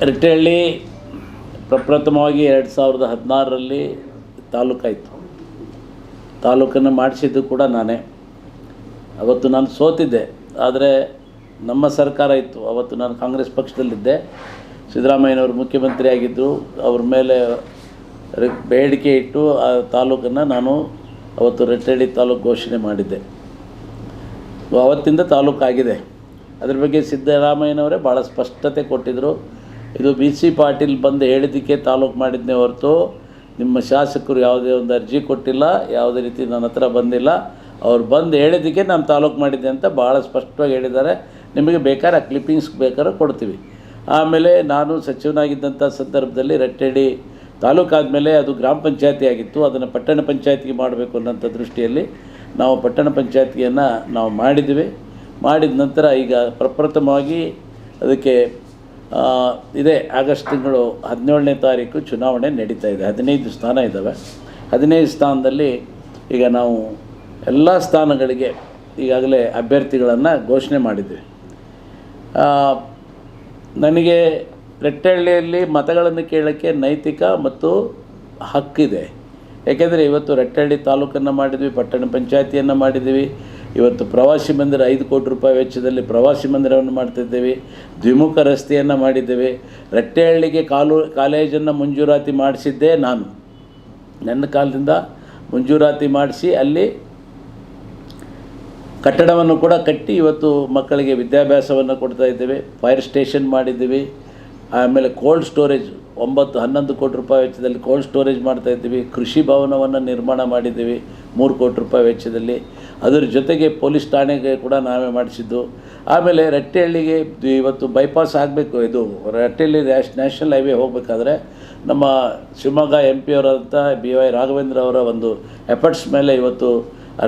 ರಟ್ಟೆಹಳ್ಳಿ ಪ್ರಪ್ರಥಮವಾಗಿ ಎರಡು ಸಾವಿರದ ಹದಿನಾರರಲ್ಲಿ ತಾಲೂಕಾಯಿತು. ತಾಲೂಕನ್ನು ಮಾಡಿಸಿದ್ದು ಕೂಡ ನಾನೇ. ಅವತ್ತು ನಾನು ಸೋತಿದ್ದೆ. ಆದರೆ ನಮ್ಮ ಸರ್ಕಾರ ಇತ್ತು. ಅವತ್ತು ನಾನು ಕಾಂಗ್ರೆಸ್ ಪಕ್ಷದಲ್ಲಿದ್ದೆ. ಸಿದ್ದರಾಮಯ್ಯನವರು ಮುಖ್ಯಮಂತ್ರಿ ಆಗಿದ್ದರು ಅವ್ರ ಮೇಲೆ ಬೇಡಿಕೆ ಇಟ್ಟು ಆ ತಾಲೂಕನ್ನು ನಾನು ಅವತ್ತು ರಟ್ಟೆಹಳ್ಳಿ ತಾಲೂಕು ಘೋಷಣೆ ಮಾಡಿದ್ದೆ. ಅವತ್ತಿಂದ ತಾಲೂಕಾಗಿದೆ. ಅದ್ರ ಬಗ್ಗೆ ಸಿದ್ದರಾಮಯ್ಯನವರೇ ಭಾಳ ಸ್ಪಷ್ಟತೆ ಕೊಟ್ಟಿದ್ದರು. ಇದು ಬಿ ಸಿ ಪಾಟೀಲ್ ಬಂದು ಹೇಳಿದ್ದಕ್ಕೆ ತಾಲೂಕು ಮಾಡಿದ್ನೇ ಹೊರತು ನಿಮ್ಮ ಶಾಸಕರು ಯಾವುದೇ ಒಂದು ಅರ್ಜಿ ಕೊಟ್ಟಿಲ್ಲ, ಯಾವುದೇ ರೀತಿ ನನ್ನ ಹತ್ರ ಬಂದಿಲ್ಲ. ಅವ್ರು ಬಂದು ಹೇಳಿದ್ದಕ್ಕೆ ನಾನು ತಾಲೂಕು ಮಾಡಿದ್ದೆ ಅಂತ ಭಾಳ ಸ್ಪಷ್ಟವಾಗಿ ಹೇಳಿದ್ದಾರೆ. ನಿಮಗೆ ಬೇಕಾದ್ರೆ ಆ ಕ್ಲಿಪ್ಪಿಂಗ್ಸ್ ಬೇಕಾದ್ರೆ ಕೊಡ್ತೀವಿ. ಆಮೇಲೆ ನಾನು ಸಚಿವನಾಗಿದ್ದಂಥ ಸಂದರ್ಭದಲ್ಲಿ ರಟ್ಟೆಡಿ ತಾಲೂಕಾದಮೇಲೆ ಅದು ಗ್ರಾಮ ಪಂಚಾಯತಿ ಆಗಿತ್ತು. ಅದನ್ನು ಪಟ್ಟಣ ಪಂಚಾಯತಿಗೆ ಮಾಡಬೇಕು ಅನ್ನೋಂಥ ದೃಷ್ಟಿಯಲ್ಲಿ ನಾವು ಪಟ್ಟಣ ಪಂಚಾಯತಿಯನ್ನು ನಾವು ಮಾಡಿದ್ವಿ. ಮಾಡಿದ ನಂತರ ಈಗ ಪ್ರಪ್ರಥಮವಾಗಿ ಅದಕ್ಕೆ ಇದೇ, ಆಗಸ್ಟ್ ತಿಂಗಳು ಹದಿನೇಳನೇ ತಾರೀಕು ಚುನಾವಣೆ ನಡೀತಾ ಇದೆ. ಹದಿನೈದು ಸ್ಥಾನ ಇದ್ದಾವೆ ಹದಿನೈದು ಸ್ಥಾನದಲ್ಲಿ ಈಗ ನಾವು ಎಲ್ಲ ಸ್ಥಾನಗಳಿಗೆ ಈಗಾಗಲೇ ಅಭ್ಯರ್ಥಿಗಳನ್ನು ಘೋಷಣೆ ಮಾಡಿದ್ವಿ. ನನಗೆ ರೆಟ್ಟಹಳ್ಳಿಯಲ್ಲಿ ಮತಗಳನ್ನು ಕೇಳೋಕ್ಕೆ ನೈತಿಕ ಮತ್ತು ಹಕ್ಕಿದೆ. ಏಕೆಂದರೆ ಇವತ್ತು ರೆಟ್ಟಹಳ್ಳಿ ತಾಲೂಕನ್ನು ಮಾಡಿದ್ವಿ, ಪಟ್ಟಣ ಪಂಚಾಯತಿಯನ್ನು ಮಾಡಿದ್ದೀವಿ ಇವತ್ತು ಪ್ರವಾಸಿ ಮಂದಿರ ಐದು ಕೋಟಿ ರೂಪಾಯಿ ವೆಚ್ಚದಲ್ಲಿ ಪ್ರವಾಸಿ ಮಂದಿರವನ್ನು ಮಾಡ್ತಿದ್ದೇವೆ ದ್ವಿಮುಖ ರಸ್ತೆಯನ್ನು ಮಾಡಿದ್ದೇವೆ. ರಟ್ಟೆಹಳ್ಳಿಗೆ ಕಾಲು, ಕಾಲೇಜನ್ನು ಮಂಜೂರಾತಿ ಮಾಡಿಸಿದ್ದೇ ನಾನು. ನನ್ನ ಕಾಲದಿಂದ ಮಂಜೂರಾತಿ ಮಾಡಿಸಿ ಅಲ್ಲಿ ಕಟ್ಟಡವನ್ನು ಕೂಡ ಕಟ್ಟಿ ಇವತ್ತು ಮಕ್ಕಳಿಗೆ ವಿದ್ಯಾಭ್ಯಾಸವನ್ನು ಕೊಡ್ತಾ ಇದ್ದೇವೆ. ಫೈರ್ ಸ್ಟೇಷನ್ ಮಾಡಿದ್ದೀವಿ. ಆಮೇಲೆ ಕೋಲ್ಡ್ ಸ್ಟೋರೇಜ್ ಒಂಬತ್ತು ಹನ್ನೊಂದು ಕೋಟಿ ರೂಪಾಯಿ ವೆಚ್ಚದಲ್ಲಿ ಕೋಲ್ಡ್ ಸ್ಟೋರೇಜ್ ಮಾಡ್ತಾ ಇದ್ದೀವಿ. ಕೃಷಿ ಭವನವನ್ನು ನಿರ್ಮಾಣ ಮಾಡಿದ್ದೀವಿ. ಮೂರು ಕೋಟಿ ರೂಪಾಯಿ ವೆಚ್ಚದಲ್ಲಿ. ಅದರ ಜೊತೆಗೆ ಪೊಲೀಸ್ ಠಾಣೆಗೆ ಕೂಡ ನಾವೇ ಮಾಡಿಸಿದ್ದು. ಆಮೇಲೆ ರಟ್ಟೆಹಳ್ಳಿಗೆ ಇವತ್ತು ಬೈಪಾಸ್ ಆಗಬೇಕು. ಇದು ರಟ್ಟೆಹಳ್ಳಿ ನ್ಯಾಷ್, ನ್ಯಾಷನಲ್ ಹೈವೇ ಹೋಗಬೇಕಾದ್ರೆ ನಮ್ಮ ಶಿವಮೊಗ್ಗ ಎಂ ಪಿ ಅವರಾದಂಥ ಬಿ ವೈ ರಾಘವೇಂದ್ರ ಅವರ ಒಂದು ಎಫರ್ಟ್ಸ್ ಮೇಲೆ ಇವತ್ತು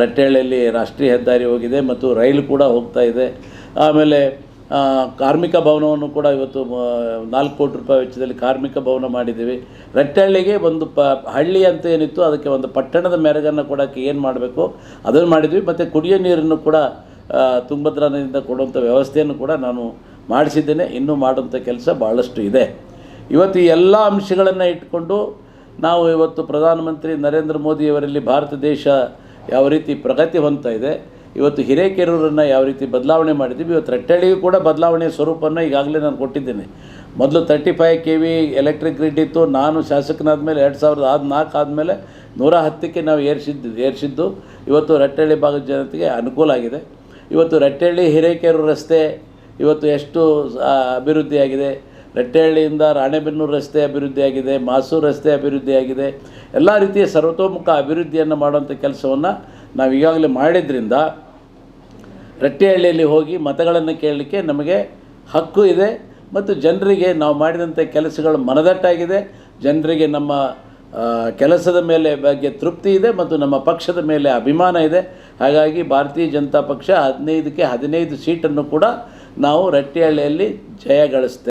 ರಟ್ಟೆಹಳ್ಳಿಯಲ್ಲಿ ರಾಷ್ಟ್ರೀಯ ಹೆದ್ದಾರಿ ಹೋಗಿದೆ ಮತ್ತು ರೈಲು ಕೂಡ ಹೋಗ್ತಾ ಇದೆ. ಆಮೇಲೆ ಕಾರ್ಮಿಕ ಭವನವನ್ನು ಕೂಡ ಇವತ್ತು ನಾಲ್ಕು ಕೋಟಿ ರೂಪಾಯಿ ವೆಚ್ಚದಲ್ಲಿ ಕಾರ್ಮಿಕ ಭವನ ಮಾಡಿದ್ದೀವಿ. ರಟ್ಟಹಳ್ಳಿಗೆ ಒಂದು ಪ, ಹಳ್ಳಿ ಅಂತ ಏನಿತ್ತು, ಅದಕ್ಕೆ ಒಂದು ಪಟ್ಟಣದ ಮೆರಗನ್ನು ಕೊಡೋಕ್ಕೆ ಏನು ಮಾಡಬೇಕು, ಅದನ್ನು ಮಾಡಿದ್ವಿ. ಮತ್ತು ಕುಡಿಯೋ ನೀರನ್ನು ಕೂಡ ತುಂಗಭದ್ರಾ ನದಿಯಿಂದ ಕೊಡುವಂಥ ವ್ಯವಸ್ಥೆಯನ್ನು ಕೂಡ ನಾನು ಮಾಡಿಸಿದ್ದೇನೆ. ಇನ್ನೂ ಮಾಡುವಂಥ ಕೆಲಸ ಭಾಳಷ್ಟು ಇದೆ. ಇವತ್ತು ಈ ಎಲ್ಲ ಅಂಶಗಳನ್ನು ಇಟ್ಕೊಂಡು ನಾವು ಇವತ್ತು ಪ್ರಧಾನಮಂತ್ರಿ ನರೇಂದ್ರ ಮೋದಿಯವರಲ್ಲಿ ಭಾರತ ದೇಶ ಯಾವ ರೀತಿ ಪ್ರಗತಿ ಹೊಂದ್ತಾ ಇದೆ ಇವತ್ತು ಹಿರೇಕೆರೂರನ್ನು ಯಾವ ರೀತಿ ಬದಲಾವಣೆ ಮಾಡಿದ್ದೀವಿ, ಇವತ್ತು ರಟ್ಟಳ್ಳಿಗೂ ಕೂಡ ಬದಲಾವಣೆ ಸ್ವರೂಪವನ್ನು ಈಗಾಗಲೇ ನಾನು ಕೊಟ್ಟಿದ್ದೇನೆ. ಮೊದಲು thirty five K V electric grid ಇತ್ತು, ನಾನು ಶಾಸಕನಾದ ಮೇಲೆ ಎರಡು ಸಾವಿರದ ಆದ ಆದಮೇಲೆ ನೂರ ಹತ್ತಕ್ಕೆ ನಾವು ಏರಿಸಿದ್ದು ಏರಿಸಿದ್ದು. ಇವತ್ತು ರಟ್ಟಳ್ಳಿ ಭಾಗದ ಜನತೆಗೆ ಅನುಕೂಲ ಆಗಿದೆ. ಇವತ್ತು ರಟ್ಟಳ್ಳಿ ಹಿರೇಕೆರೂರು ರಸ್ತೆ ಇವತ್ತು ಎಷ್ಟು ಅಭಿವೃದ್ಧಿಯಾಗಿದೆ ರಟ್ಟೆಹಳ್ಳಿಯಿಂದ ರಾಣೆಬೆನ್ನೂರು ರಸ್ತೆ ಅಭಿವೃದ್ಧಿಯಾಗಿದೆ ಮಾಸೂರು ರಸ್ತೆ ಅಭಿವೃದ್ಧಿಯಾಗಿದೆ ಎಲ್ಲ ರೀತಿಯ ಸರ್ವತೋಮುಖ ಅಭಿವೃದ್ಧಿಯನ್ನು ಮಾಡುವಂಥ ಕೆಲಸವನ್ನು ನಾವು ಈಗಾಗಲೇ ಮಾಡಿದ್ರಿಂದ ರಟ್ಟೆಹಳ್ಳಿಯಲ್ಲಿ ಹೋಗಿ ಮತಗಳನ್ನು ಕೇಳಲಿಕ್ಕೆ ನಮಗೆ ಹಕ್ಕು ಇದೆ ಮತ್ತು ಜನರಿಗೆ ನಾವು ಮಾಡಿದಂಥ ಕೆಲಸಗಳು ಮನದಟ್ಟಾಗಿದೆ. ಜನರಿಗೆ ನಮ್ಮ ಕೆಲಸದ ಮೇಲೆ ಬಗ್ಗೆ ತೃಪ್ತಿ ಇದೆ ಮತ್ತು ನಮ್ಮ ಪಕ್ಷದ ಮೇಲೆ ಅಭಿಮಾನ ಇದೆ. ಹಾಗಾಗಿ ಭಾರತೀಯ ಜನತಾ ಪಕ್ಷ ಹದಿನೈದಕ್ಕೆ ಹದಿನೈದು ಸೀಟನ್ನು ಕೂಡ ನಾವು ರಟ್ಟಿಹಳ್ಳಿಯಲ್ಲಿ ಜಯ ಗಳಿಸ್ತೇವೆ